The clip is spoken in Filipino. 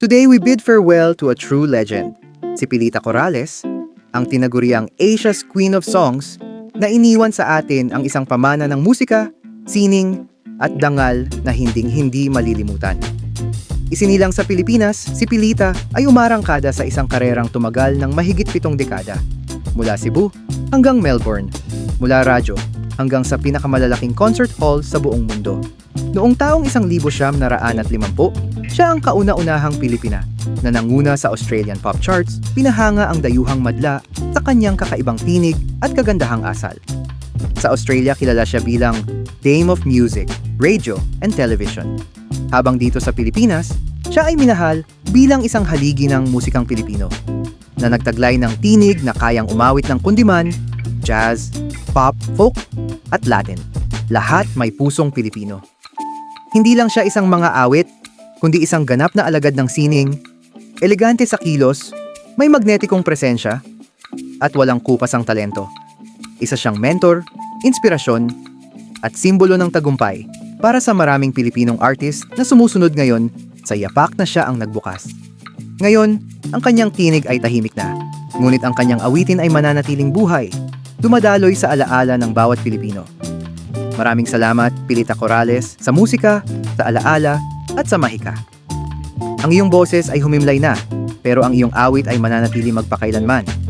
Today we bid farewell to a true legend, si Pilita Corrales, ang tinaguriang Asia's Queen of Songs na iniwan sa atin ang isang pamana ng musika, sining, at dangal na hinding-hindi malilimutan. Isinilang sa Pilipinas, si Pilita ay umarangkada sa isang karerang tumagal ng mahigit pitong dekada, mula Cebu hanggang Melbourne, mula radyo hanggang sa pinakamalalaking concert hall sa buong mundo. Noong taong 1950, siya ang kauna-unahang Pilipina na nanguna sa Australian pop charts, pinahanga ang dayuhang madla sa kanyang kakaibang tinig at kagandahang asal. Sa Australia, kilala siya bilang Dame of Music, Radio, and Television. Habang dito sa Pilipinas, siya ay minahal bilang isang haligi ng musikang Pilipino na nagtaglay ng tinig na kayang umawit ng kundiman, jazz, pop, folk, at Latin. Lahat may pusong Pilipino. Hindi lang siya isang mga awit, kundi isang ganap na alagad ng sining, elegante sa kilos, may magnetikong presensya, at walang kupas ang talento. Isa siyang mentor, inspirasyon, at simbolo ng tagumpay para sa maraming Pilipinong artist na sumusunod ngayon sa yapak na siya ang nagbukas. Ngayon, ang kanyang tinig ay tahimik na, ngunit ang kanyang awitin ay mananatiling buhay, dumadaloy sa alaala ng bawat Pilipino. Maraming salamat, Pilita Corrales, sa musika, sa alaala, at sa mahika. Ang iyong boses ay humimlay na, pero ang iyong awit ay mananatili magpakailanman.